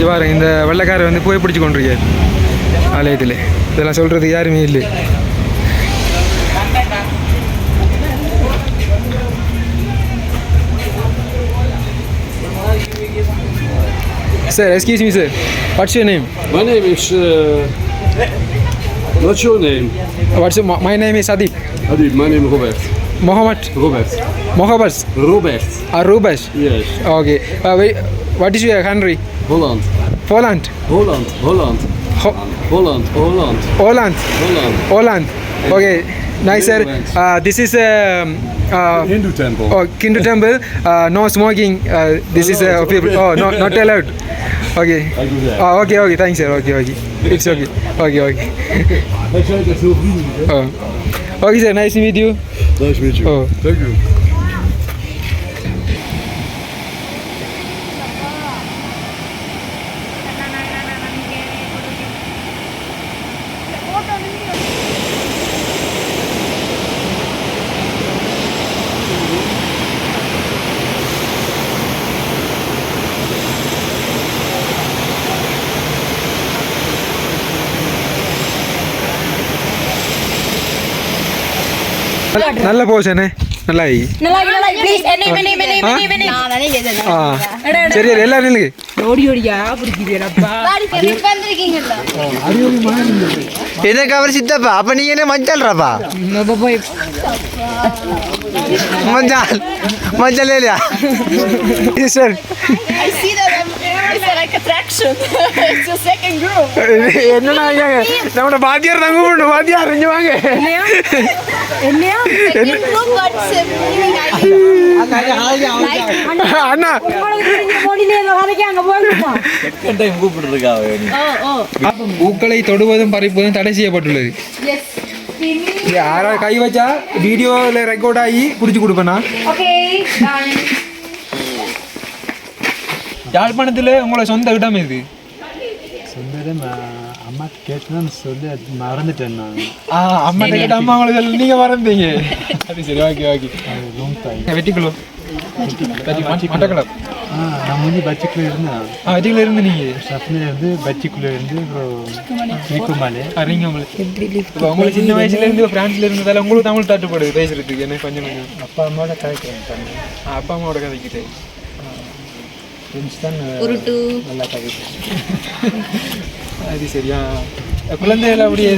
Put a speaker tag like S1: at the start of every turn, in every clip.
S1: இவ்வாறு இந்த வெள்ளைக்காரர் வந்து புகைப்பிடிச்சு கொண்டிருக்கார் ஆலயத்தில் இதெல்லாம் சொல்கிறது யாருமே இல்லை sir excuse me sir what's your name
S2: My name is. Uh, what's your name?
S1: What's my name is Adib
S2: Adib, my name is Robert.
S1: Mohamed
S2: Robert.
S1: முகபஸ்
S2: Robert.
S1: Are Rufus
S2: Yes.
S1: Okay What is your country?
S2: Holland.
S1: Poland.
S2: Holland. Holland. Ho Holland. Holland.
S1: Holland.
S2: Holland.
S1: Holland. Okay. Nice, sir. Uh, this is a um, uh,
S2: Hindu temple.
S1: Oh, Hindu temple. Uh, no smoking. Uh, this is uh, people. Oh, no, not allowed. Okay.
S2: I do that.
S1: Oh, okay, okay. Thanks, sir. Okay, okay. It's okay. Okay, okay. oh. Okay, sir. Nice to meet you.
S2: Nice to meet you.
S1: Oh.
S2: Thank you.
S1: நல்ல போஷனே நல்லா ஆகி சரி சரி எல்லாரும் நில்லுங்க.
S3: ஓடி ஓடியா
S4: எனக்கு அவர் சித்தப்பா? அப்ப நீங்க என்ன மஞ்சள்றாப்பா
S3: போய்
S4: மஞ்சள். மஞ்சள் இல்லையா?
S1: சார். என்னன்னா ஐயாங்க இங்க வாங்க.
S3: என்னையா?
S5: uh, meaning I
S1: அண்ணா. பூக்களை தொடுவதும் பறிப்பதும் தடை செய்யப்பட்டுள்ளது. யாராவது கை வச்சா வீடியோவில் ரெக்கார்ட் ஆகி பிடிச்சி
S5: done.
S1: யாழ்ப்பாணத்தில் உங்களோட சொந்த இடம் இது
S6: சொந்தம் அம்மா கேட்டுன்னு சொல்லி மறந்துட்டேன் நான்.
S1: ஆ அம்மா கேட்ட அம்மா உங்களுக்கு சொல்லி நீங்கள் மறந்தீங்க. அது சரி ஓகே ஓகே. வெட்டிக்குள்ளோ மட்டக்களப்
S6: ஆ நான் முந்தி பச்சிக்குள்ளே இருந்தேன்.
S1: ஆ வெட்டிக்குள்ள இருந்து நீங்கள்
S6: சப்னில் இருந்து பச்சிக்குள்ளே இருந்து
S1: உங்களுக்கு. இப்போ உங்களுக்கு சின்ன வயசுல இருந்து பிரான்ஸ்ல இருந்ததால உங்களுக்கு தமிழ் தட்டுப்படுது பேசுறதுக்கு. என்ன கொஞ்சம் கொஞ்சம்.
S6: அப்பா அம்மாவோட கதைக்கிறேன்
S1: அப்பா அம்மாவோட கதைக்கிட்டு
S6: ஃப்ரெண்ட்ஸ் தான். நல்லா கதைக்கிறேன்
S1: அது சரியா? குழந்தைகள் அப்படியே.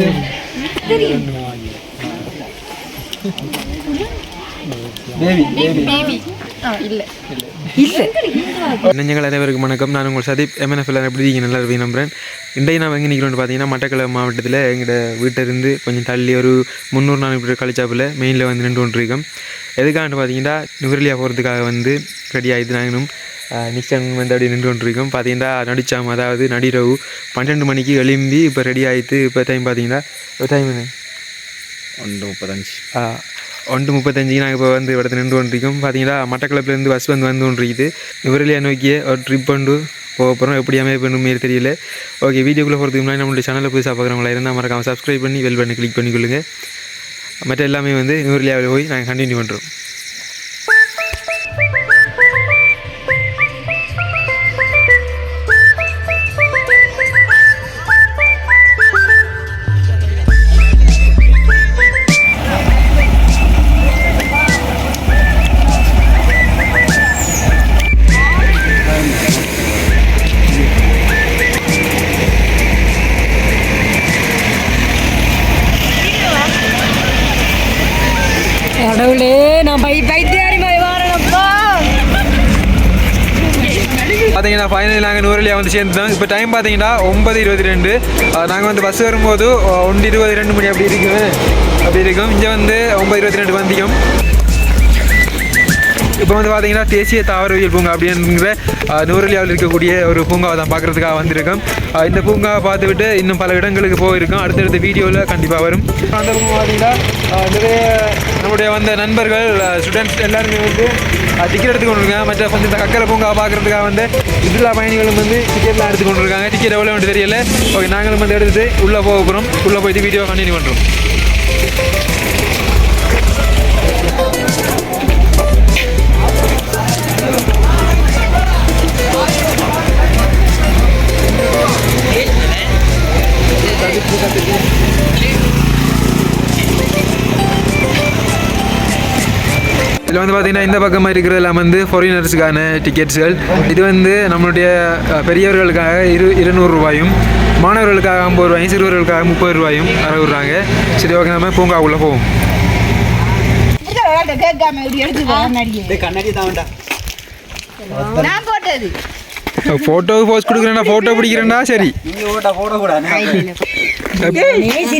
S1: நெஞ்சங்கள் அனைவருக்கும் வணக்கம். நான் உங்கள் சதீப். எம்என்எஃப்ல எப்படி இருக்கீங்க? நல்லா இருப்பீங்க நம்புறேன். இன்றைக்கு நான் எங்கே நிற்கிறோன்னு பார்த்தீங்கன்னா மட்டக்களப்பு மாவட்டத்தில் எங்களோட வீட்டிலிருந்து கொஞ்சம் தள்ளி ஒரு முந்நூறு நானூறு மீட்டர் கழிச்சாப்பில் மெயினில் வந்து நின்று கொண்டிருக்கோம். எதுக்காகன்னு பார்த்தீங்கன்னா நுகர்லியா போகிறதுக்காக வந்து ரெடி ஆகிட்டு நாங்களும் நிக்சன் வந்து அப்படி நின்று கொண்டிருக்கோம். பார்த்தீங்கன்னா நடிச்சாம் அதாவது நடிரவு பன்னெண்டு மணிக்கு எழும்பி இப்போ ரெடி ஆகிட்டு இப்போ டைம் பார்த்தீங்கன்னா டைம்
S4: ஒன்று முப்பத்தஞ்சு.
S1: ஆ, ஒன்று முப்பத்தஞ்சுக்கு நாங்கள் இப்போ வந்து இடத்துல நின்று கொண்டிருக்கோம். பார்த்தீங்கன்னா மட்டக்களப்புலேருந்து பஸ் வந்து வந்து கொண்டிருக்குது. நுவரெலியா நோக்கிய ஒரு ட்ரிப் கொண்டு போக போகிறோம் எப்படி அமைப்பு மாரி தெரியல. ஓகே வீடியோக்குள்ளே போகிறதுக்கு முன்னாடி நம்மளுடைய சேனலில் புதுசாக பார்க்குறவங்களா இருந்தால் மறக்காம சப்ஸ்கிரைப் பண்ணி வெல் பண்ணி கிளிக் பண்ணிக்கொள்ளுங்க. மற்ற எல்லாமே வந்து நுவரெலியாவில் போய் நாங்கள் கண்டினியூ பண்ணுறோம் ஃபைனலி நாங்கள் நூறுலியா வந்து சேர்ந்துட்டோம். இப்போ டைம் பார்த்தீங்கன்னா ஒன்பது இருபத்தி ரெண்டு நாங்கள் வந்து பஸ் வரும்போது ஒன்று இருபது ரெண்டு மணி அப்படி இருக்குமே அப்படி இருக்கும். இங்கே வந்து ஒன்பது இருபத்தி ரெண்டு வந்திக்கும். இப்போ வந்து பார்த்தீங்கன்னா தேசிய தாவரவியல் பூங்கா அப்படிங்கிற நூறுலியாவில் இருக்கக்கூடிய ஒரு பூங்காவை தான் பார்க்குறதுக்காக வந்திருக்கோம். இந்த பூங்காவை பார்த்துவிட்டு இன்னும் பல இடங்களுக்கு போயிருக்கோம். அடுத்தடுத்த வீடியோவில் கண்டிப்பாக வரும். அந்த பூங்கா பார்த்தீங்கன்னா நிறைய நம்முடைய வந்த நண்பர்கள் ஸ்டூடெண்ட்ஸ் எல்லாருமே வந்து டிக்கெட் எடுத்து கொண்டிருக்காங்க மற்ற கொஞ்சம் இந்த கக்கரை பூங்கா பார்க்குறதுக்காக வந்து சுற்றுலா பயணிகளும் வந்து டிக்கெட்லாம் எடுத்து கொண்டிருக்காங்க டிக்கெட் எவ்வளோ வேண்டு தெரியல. ஓகே நாங்களும் வந்து எடுத்துட்டு உள்ளே போக போகிறோம் உள்ளே போயிட்டு வீடியோ கண்டினியூ பண்ணுறோம் இதில் வந்து பார்த்தீங்கன்னா இந்த பக்கமாக இருக்கிறதெல்லாம் வந்து ஃபாரினர்ஸுக்கான டிக்கெட்ஸ்கள் இது வந்து நம்மளுடைய பெரியவர்களுக்காக இரு இருநூறு ரூபாயும் மாணவர்களுக்காக ஐம்பது ரூபாயும் சிறுவர்களுக்காக முப்பது ரூபாயும் அறவிடுறாங்க சரி ஓகே நம்ம பூங்காவுக்குள்ளே போவோம்.
S5: கேட்காம இப்படி எடுத்து
S4: கண்ணாடி தான்டா.
S5: நான் போட்டது.
S1: ஃபோட்டோ போஸ்ட் கொடுக்குறேன்டா ஃபோட்டோ பிடிக்கிறேன்டா சரி.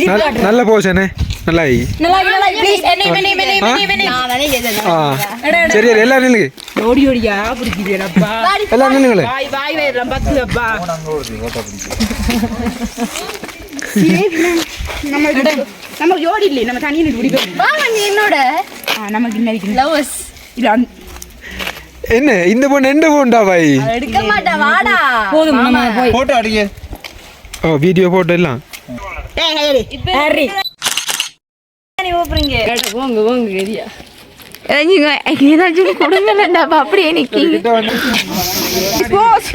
S1: நல்ல- நல்ல போஸ் என்ன? நல்லா சரி சரி எல்லாரும் நில்லுங்க.
S3: ஓடி ஓடியா பிடிக்கிறேன்ப்பா
S1: எல்லாரும் நில்லுங்களே.
S3: வாய்
S5: நம்ம நம்ம ஜோடி இல்லை நம்ம நீ என்னோட. நமக்கு லவ்வர்ஸ்
S3: இது அந்த
S1: என்ன இந்த பொண்ணு எந்த பொண்ணா பாய்?
S5: எடுக்க மாட்டா வாடா.
S3: போதும் நம்ம போய்.
S4: போட்டோ அடிக்க
S1: ஓ வீடியோ போட்டோ எல்லாம்?
S3: ஹரி
S5: நீ போறீங்க
S3: போங்க போங்க கரியா
S5: ஏதாச்சும் அப்படியே நிக்கீங்க
S1: glass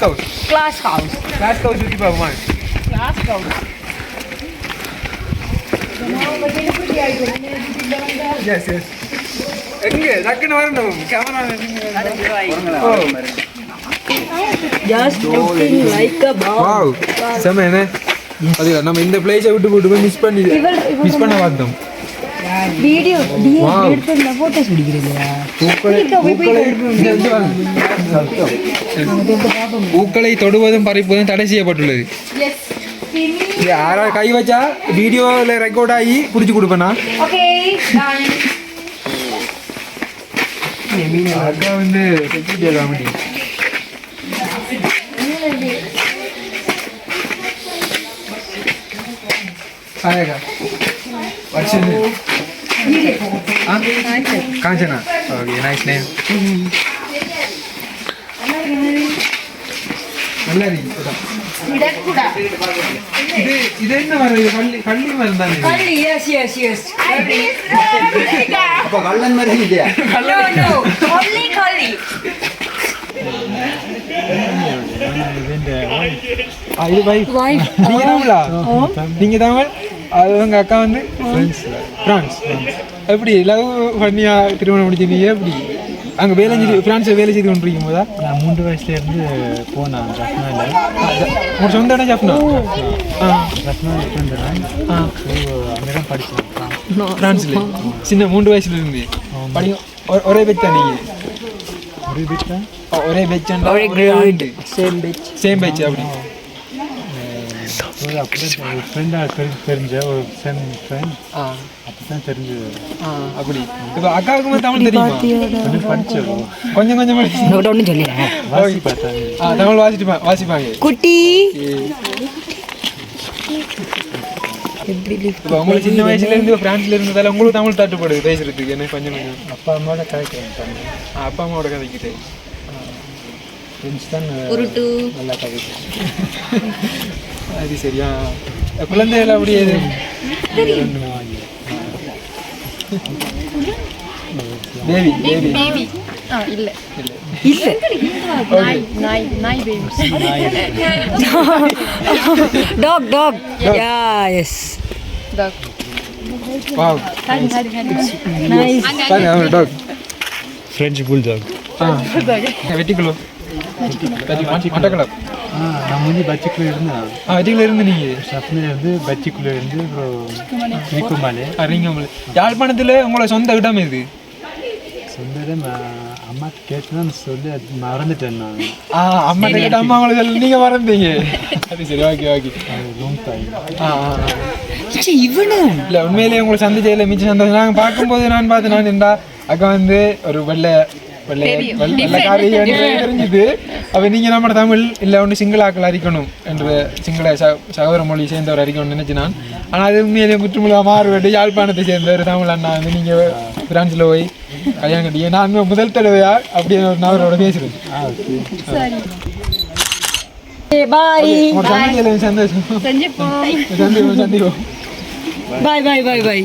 S1: house
S5: glass house
S1: glass house சுற்றி பார்ப்போமா எஸ் எஸ் எங்க? டக்குன்னு வரணும். Camera
S3: just looking like a ball
S1: wow செம என்ன? அது நம்ம இந்த பிளேஸை விட்டு போட்டு போய் மிஸ் பண்ணி மிஸ் பண்ண பார்த்தோம்
S3: வீடியோ
S1: Wow.
S3: எடுத்து இந்த போட்டோஸ் பிடிக்கிறீங்களா?
S1: பூக்களை தொடுவதும் பறிப்பதும் தடை செய்யப்பட்டுள்ளது. யாரா கை வச்சா வீடியோவில் ரெக்கார்ட் ஆகி பிடிச்சி கொடுப்பேனா?
S5: ஓகே
S1: அக்கா வந்து செக்யூரிட்டி காமெடி. அக்கா. Varshan Kanchana? Okay nice name நல்லா இருக்கு இது இது என்ன மரம் இது கள்ளி கள்ளி மரம் தானே இது?
S3: எஸ் எஸ் எஸ்
S4: அப்ப கள்ளன் இல்லையா?
S1: நீங்க தமிழா நீங்க தமிழ் அது உங்க அக்கா வந்து? பிரான்ஸ் எப்படி? லவ் பண்ணியா? திருமணம் முடிச்சிருந்தீங்க எப்படி? அங்க வேலை செஞ்சு பிரான்ஸ்ல வேலை செய்து கொண்டிருக்கும் போதா?
S6: நான் மூன்று வயசுலேருந்து போனேன் ஜப்னாவில்
S1: உங்க சொந்த இடம் ஜப்னா? ஆ.
S6: இருந்தேன்
S1: ஆ.
S6: அங்கே தான் படித்தேன்
S1: பிரான்ஸ்ல சின்ன மூன்று வயசுல இருந்து படி ஒரே பெச் தான் நீங்க?
S6: ஒரு
S1: ஒ- ஒரே பெச் ஒரே
S3: சேம் பெச்
S1: சேம் பெச் அப்படி.
S6: ஒரு அப்படியே ஒரு ஃப்ரெண்டாக தெரிஞ்சு தெரிஞ்ச ஒரு சென் ஃப்ரெண்ட்
S1: ஆ
S6: அப்படி தான் தெரிஞ்சது
S1: ஆ அப்படி. இப்போ அக்காவுக்கு வந்து தமிழ் தெரியுமா?
S6: கொஞ்சம் படித்தோம்
S1: கொஞ்சம் கொஞ்சம் படி
S3: ஒன்று சொல்லிடுறேன்
S6: வாசி பார்த்தாங்க
S1: ஆ தமிழ் வாசிட்டு வாசிப்பாங்க.
S3: குட்டி.
S1: உங்களுக்கு சின்ன வயசுல இருந்து பிரான்ஸ்ல இருந்ததால உங்களுக்கு தமிழ் தட்டுப்படுது பேசுறதுக்கு. என்ன கொஞ்சம் கொஞ்சம்.
S6: அப்பா அம்மாவோட கதைக்கிறேன்
S1: ஆ, அப்பா அம்மாவோட கதைக்கிட்டு
S6: ஃப்ரெண்ட்ஸ் தான் நல்லா கதைக்கிறேன்
S1: அது சரியா? குழந்தைகள் அப்படியே பேபி பேபி
S5: பேபி ஆ இல்ல.
S3: இல்ல.
S5: நாய் நாய் நாய் baby
S3: dog dog yeah yes
S1: wow
S3: nice
S1: dog
S6: French bulldog
S1: ஆ வெட்டிக்குள்ளோ மட்டக்களப்
S6: ஆ நான் முந்தி பச்சிக்குள்ளே இருந்தேன்.
S1: ஆ வெட்டிக்குள்ள இருந்து நீங்க?
S6: சப்னில் இருந்து பச்சிக்குள்ளே இருந்து அப்புறம்
S1: யாழ்ப்பாணத்துல உங்களோட சொந்த இடம் இது
S6: சொந்தது அம்மா கேட்டுதான் சொல்லி மறந்துட்டேன் நான்.
S1: ஆ அம்மா கேட்ட அம்மா உங்களுக்கு சொல்லி நீங்க மறந்தீங்க. அது சரி ஓகே ஓகே.
S6: லாங் டைம்
S1: ஆ ஆ ஆ. இல்ல உண்மையிலேயே உங்களை சந்திச்சதுல மிச்சம் சந்தோஷம். நாங்க பார்க்கும்போது நான் பார்த்து நான் இருந்தா அக்கா வந்து ஒரு வெள்ளை தெரிஞ்சுது அப்ப நீங்க நம்ம தமிழ் இல்ல ஒன்று சிங்கள ஆக்கள் அறிக்கணும் என்று சிங்கள ச- சகோதர மொழி சேர்ந்தவர் அறிக்கணும்னு நினைச்சு நான் ஆனா அது உண்மையிலேயே முற்றுமுழுவா மாறுபட்டு யாழ்ப்பாணத்தை சேர்ந்த ஒரு தமிழ் அண்ணா வந்து நீங்க பிரான்ஸ்ல போய் கல்யாணம் கட்டிங்க நான் முதல் தடவையா அப்படியே ஒரு நபரோட பேசுறேன் சந்தோஷம் சந்திப்போம் சந்திப்போம்
S3: பாய் பாய் பாய் பாய்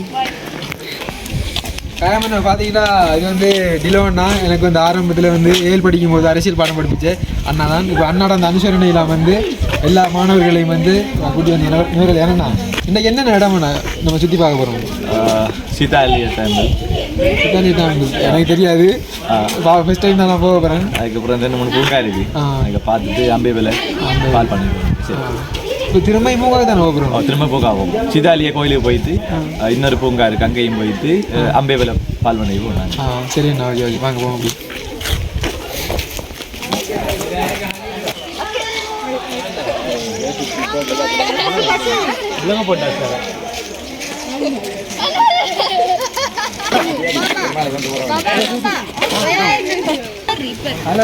S1: காயமண்ணா பார்த்தீங்கன்னா இது வந்து டிலோன்னா எனக்கு வந்து ஆரம்பத்தில் வந்து ஏழு படிக்கும் போது அரசியல் பாடம் படிப்பிச்சு. அண்ணா தான். இப்போ அண்ணாட அந்த அனுசரணையில் வந்து எல்லா மாணவர்களையும் வந்து கூட்டி வந்து என்ன என்னண்ணா? இன்னைக்கு என்னென்ன இடம் நம்ம சுற்றி பார்க்க போகிறோம்
S2: சீதாலிய டெம்பிள்
S1: எனக்கு தெரியாது. ஃபர்ஸ்ட் டைம் தான் நான் போக போகிறேன்
S2: அதுக்கப்புறம் ரெண்டு மூணு பூங்கா இருக்கு
S1: ஆ.
S2: அங்கே பார்த்துட்டு அம்பே விலை பால் பண்ணிடுவோம் சரி.
S1: திரும்ப மூவாக தான் போக போகிறோம்
S2: திரும்ப பூங்கா ஆகும் சீதாலிய கோயிலுக்கு போயிட்டு இன்னொரு பூங்கா இருக்கு அங்கேயும் போயிட்டு அஹ், அம்பே விலை பால் பண்ணி போனாங்க
S1: ஆ சரி அண்ணா ஓகே வாங்க அப்படி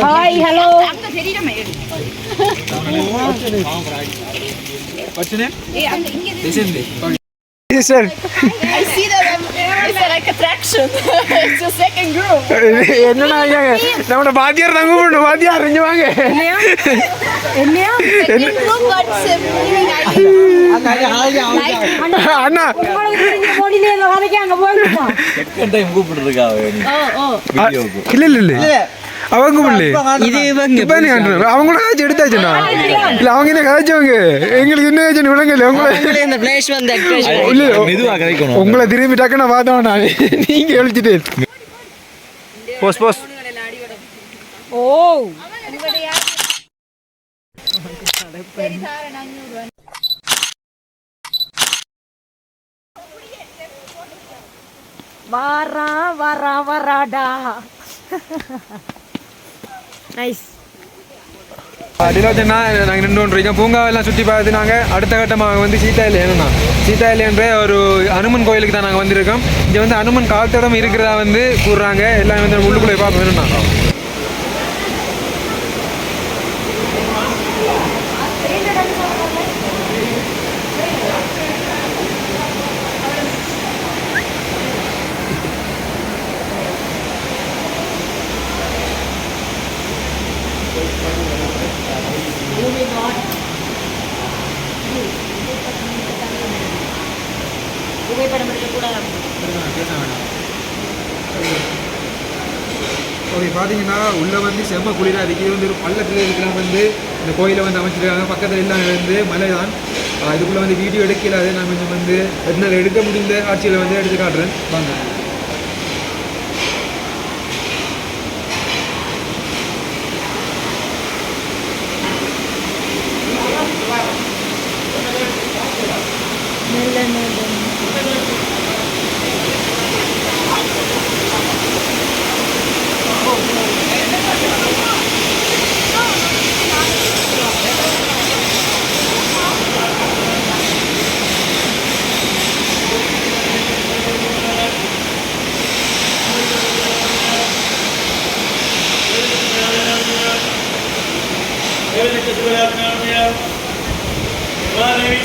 S5: ஹாய் ஹலோ தெரியல
S1: What's your name?
S5: இங்க
S1: Descende.
S4: Sir
S5: I see that it's like attraction. it's a second group.
S4: என்னண்ணா ஐயா நம்மளோட வாத்தியார் தங்க பண்ணு வாத்தியார் இங்க வாங்க.
S3: என்னையா?
S5: Second group what's meaning I
S4: அண்ணா
S3: அங்க போயிருக்கோம்.
S2: Second time
S5: Oh oh.
S2: வீடியோக்கு
S4: இல்ல இல்ல. இல்ல அவங்க பண்ணல
S7: இது இவங்க
S4: இப்ப நீ. அவங்க கூட காய்ச்சி எடுத்தாச்சுண்ணா? இல்ல அவங்க என்ன காய்ச்சவங்க எங்களுக்கு என்ன காய்ச்சி விளங்கல உங்களை
S7: இந்த வந்து
S4: இல்ல உங்களை திரும்பி டக்குன்னு பார்த்தோம் நான் நீங்க எழுச்சிட்டு. போஸ் போஸ்.
S3: ஓ. வாரா வரா வராடா. நைஸ்
S1: டிலோச்சனா நாங்கள் நின்று கொண்டிருக்கோம். பூங்காவெல்லாம் சுற்றி பார்த்து நாங்கள் அடுத்த கட்டமாக வந்து சீதாயில ஏன்னா சீதாயில என்ற ஒரு அனுமன் கோயிலுக்கு தான் நாங்கள் வந்திருக்கோம். இங்கே வந்து அனுமன் கால்தடம் இருக்கிறதா வந்து கூறுறாங்க. எல்லாம் வந்து உள்ளுக்குள்ளே பார்ப்போம் வேணும்னா ஓகே பார்த்தீங்கன்னா உள்ளே வந்து செம்ம குளிராக இருக்குது வந்து ஒரு பள்ளத்தில் இருக்கிற வந்து இந்த கோயிலை வந்து அமைச்சிருக்காங்க. பக்கத்தில் எல்லாம் வந்து மலை தான் இதுக்குள்ளே வந்து வீடியோ எடுக்கல. அதே நான் கொஞ்சம் வந்து என்னால் எடுக்க முடிந்த காட்சியில் வந்து எடுத்து காட்டுறேன். வாங்க. பக்கம் வந்து மலை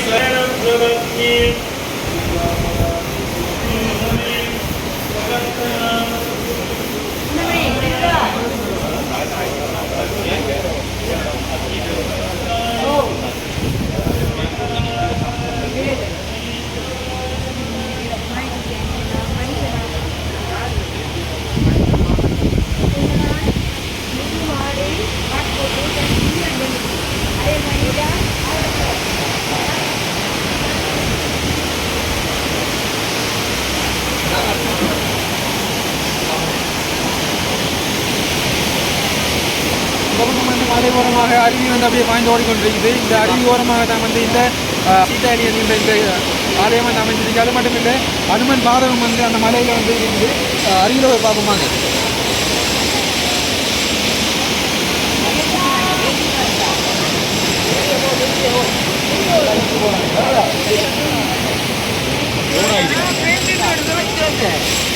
S1: ஓரமாக அருவி வந்து அப்படியே பாய்ந்து ஓடிக்கொண்டிருக்குது. இந்த அருவி ஓரமாக தான் வந்து இந்த சீதாலியன் என்ற இந்த ஆலயம் வந்து அமைஞ்சிருக்கு அது மட்டும் இல்லை அனுமன் பாதகம் வந்து அந்த மலையில் வந்து இருக்குது. அருகில் போய் பார்ப்போமாங்க போகிறாங்க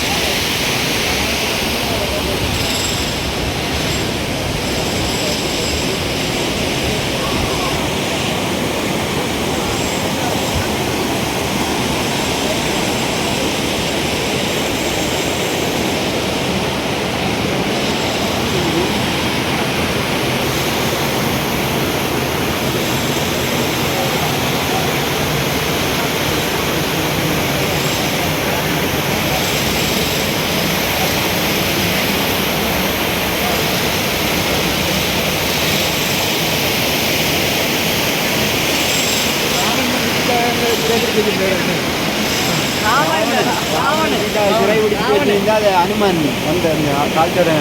S6: அனுமன் வந்த கால்ச்சடை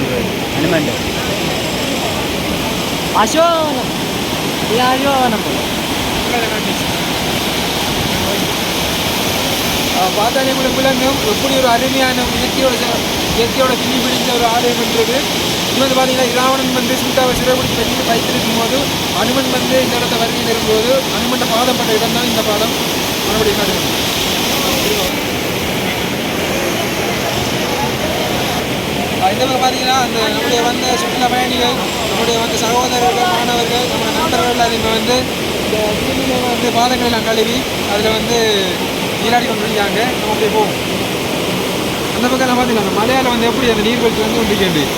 S6: அனுமன்
S7: அசோகவனம் இது அசோகவனம்
S1: பார்த்தாலே கூட விளங்கும் எப்படி ஒரு அருமையான இயற்கையோட இயற்கையோட கிளி பிடித்த ஒரு ஆலயம் என்றது இது வந்து பார்த்தீங்கன்னா இராவணன் வந்து சீதாவை சிறைபிடிச்சு வச்சு வைத்திருக்கும் போது அனுமன் வந்து இந்த இடத்த வருகையில் இருக்கும்போது அனுமன் பாதப்பட்ட இடம் தான் இந்த பாடம் மறுபடியும் காட்டுகிறது இந்த பார்த்தீங்கன்னா அந்த நம்முடைய வந்த சுற்றுலா பயணிகள் நம்முடைய வந்து சகோதரர்கள் மாணவர்கள் நம்ம நண்பர்கள் எல்லாருமே வந்து இந்த பூமியில வந்து பாதங்களெல்லாம் கழுவி அதில் வந்து நீராடி கொண்டிருக்காங்க நம்ம அப்படியே போவோம். அந்த பக்கம் பார்த்தீங்கன்னா அந்த மலையால் வந்து எப்படி அந்த நீர்வீழ்ச்சி வந்து கொண்டிருக்கேன்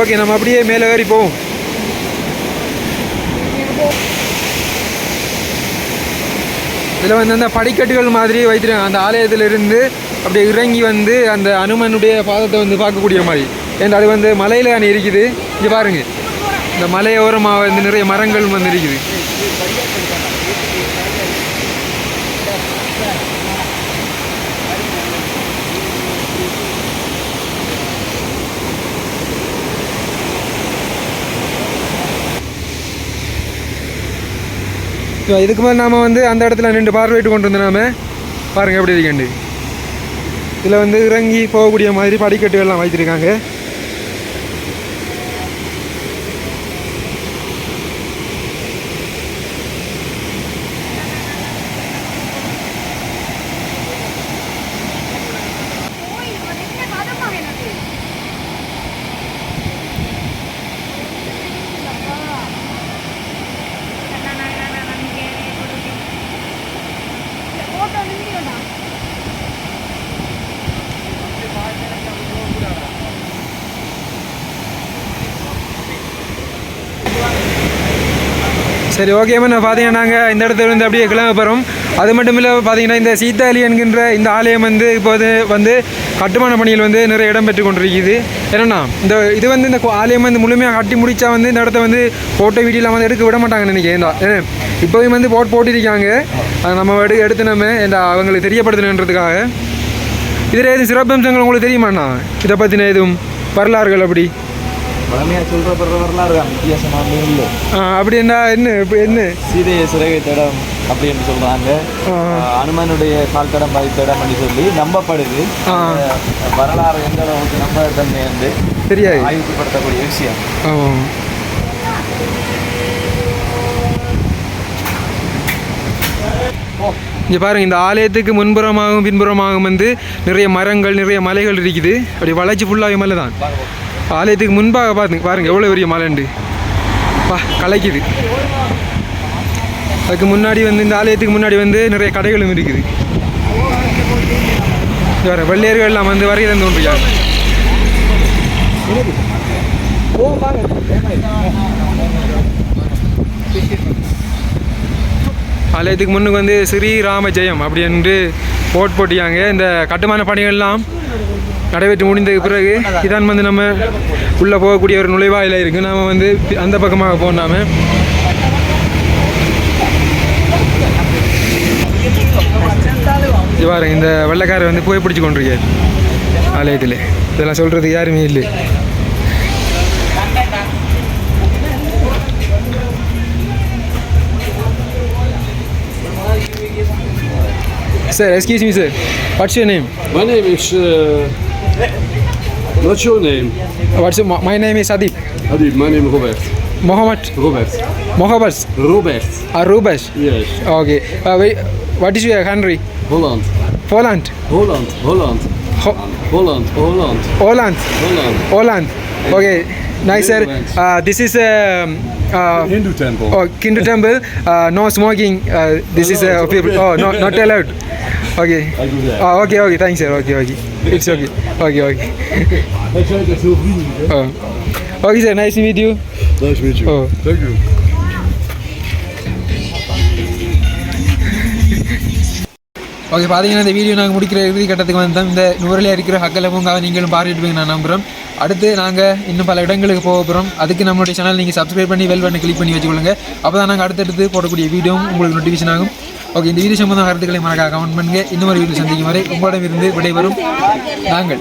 S1: ஓகே நம்ம அப்படியே மேலே ஏறி போவோம். இதில் வந்து அந்த படிக்கட்டுகள் மாதிரி வைத்திருக்காங்க. அந்த ஆலயத்திலிருந்து அப்படியே இறங்கி வந்து அந்த அனுமனுடைய பாதத்தை வந்து பார்க்கக்கூடிய மாதிரி. ஏன்னா அது வந்து மலையில் தானே இருக்குது? இங்கே பாருங்க. இந்த மலையோரமாக வந்து நிறைய மரங்கள் வந்து இருக்குது. இப்போ இதுக்கு மேலே நாம் வந்து அந்த இடத்துல நின்று பார்வையிட்டு கொண்டு வந்து நாம பாருங்கள் எப்படி இருக்கேன் இதில் வந்து இறங்கி போகக்கூடிய மாதிரி படிக்கட்டுகள்லாம் வைத்திருக்காங்க. சரி ஓகே நான் பார்த்தீங்கன்னா நாங்கள் இந்த இடத்துல இருந்து அப்படியே கிளம்ப போகிறோம் அது மட்டும் இல்லை பார்த்தீங்கன்னா இந்த சீத்தாலி என்கின்ற இந்த ஆலயம் வந்து இப்போது வந்து கட்டுமான பணியில் வந்து நிறைய இடம் பெற்று கொண்டிருக்குது என்னன்னா இந்த இது வந்து இந்த கோ- ஆலயம் வந்து முழுமையாக கட்டி முடித்தா வந்து இந்த இடத்த வந்து ஃபோட்டோ வீடியோலாம் வந்து எடுக்க விட மாட்டாங்கன்னு நினைக்கிறேன். ஏன்டா வந்து போட் போட்டிருக்காங்க. அதை நம்ம எடு எடுத்து நம்ம அவங்களுக்கு தெரியப்படுத்தணுன்றதுக்காக. இதில் எதுவும் சிறப்பம்சங்கள் உங்களுக்கு தெரியுமாண்ணா? இதை பற்றின எதுவும் வரலாறுகள் அப்படி?
S2: பழமையா சொல்ற வரலாறு தான் வித்தியாசமான இல்லை
S1: அப்படி என்ன என்ன இப்போ என்ன?
S2: சீதையை சிறகை தடம் அப்படின்னு சொல்றாங்க. ஆஹ் அனுமனுடைய கால் தடம் பதித்த இடம் என்று சொல்லி நம்பப்படுது. வரலாறு எந்த அளவுக்கு நம்ப தன்மை வந்து
S1: தெரியாது.
S2: ஆய்வுப்படுத்தக்கூடிய விஷயம்.
S1: இங்கே பாருங்க இந்த ஆலயத்துக்கு முன்புறமாகவும் பின்புறமாகவும் வந்து நிறைய மரங்கள் நிறைய மலைகள் இருக்குது. அப்படி வளைச்சி ஃபுல்லாகவே மலை தான் ஆலயத்துக்கு முன்பாக பாருங்க பாருங்கள் எவ்வளோ பெரிய மலைண்டு. பா கலைக்குது. அதுக்கு முன்னாடி வந்து இந்த ஆலயத்துக்கு முன்னாடி வந்து நிறைய கடைகளும் இருக்குது. வேறு வெள்ளையர்கள் எல்லாம் வந்து வருகை தந்து கொண்டிருக்காங்க ஆலயத்துக்கு முன்னுக்கு வந்து ஸ்ரீராம ஜெயம் அப்படி என்று போட் போட்டியாங்க. இந்த கட்டுமான பணிகள்லாம் நடைபெற்று முடிந்ததுக்கு பிறகு இதான் வந்து நம்ம உள்ளே போகக்கூடிய ஒரு நுழைவாயில இருக்குது நாம் வந்து அந்த பக்கமாக போனாம இது பாருங்க இந்த வெள்ளைக்காரர் வந்து புகை பிடிச்சி ஆலயத்தில். இதெல்லாம் சொல்கிறதுக்கு யாருமே இல்லை. Sir excuse me sir what's your name
S6: My name is. Uh, What's your name?
S1: What's your, my name is
S6: Adib. Adib, my name is Robert.
S1: Mohammed.
S6: Robert.
S1: Mohammed.
S6: Robert.
S1: Uh, ah, Robert.
S6: Yes.
S1: Okay. Uh, wait, what is your country?
S6: Holland.
S1: Poland.
S6: Holland. Holland.
S1: Ho
S6: Holland. Holland.
S1: Holland.
S6: Holland.
S1: Holland. Okay. Nice, sir. Uh, this is a um, uh,
S6: Hindu temple.
S1: Oh, Hindu temple. Uh, no smoking. Uh, this no, is uh. Okay. Oh, no, not allowed. It's okay. Okay, okay.
S6: Hij zei dat heel vriendelijk. hè?
S1: Oh. Okay, sir. Nice to meet you.
S6: Nice to meet you.
S1: Oh.
S6: Thank you.
S1: Okay பார்த்தீங்கன்னா இந்த video நாங்கள் முடிக்கிற இறுதி கட்டத்துக்கு வந்தோம் இந்த நூறில் இருக்கிற ஹக்கல பூங்காவை நீங்களும் பார்த்துட்டு நான் நம்புகிறோம் அடுத்து நாங்கள் இன்னும் பல இடங்களுக்கு போக போகிறோம் அதுக்கு நம்மளுடைய சேனல் நீங்கள் சப்ஸ்கிரைப் பண்ணி வெல் பண்ணி கிளிக் பண்ணி வச்சுக்கொள்ளுங்க அப்போ தான் நாங்கள் அடுத்தடுத்து போடக்கூடிய வீடியோவும் உங்களுக்கு நோட்டிஃபிகேஷன் ஆகும் ஓகே இந்த வீடியோ சம்பந்தம் கருத்துக்களை மறக்காக கமெண்ட் பண்ணுங்க. இன்னொரு வீடியோ சந்திக்கும் வரை உங்களிடம் இருந்து விடைபெறும் நாங்கள்.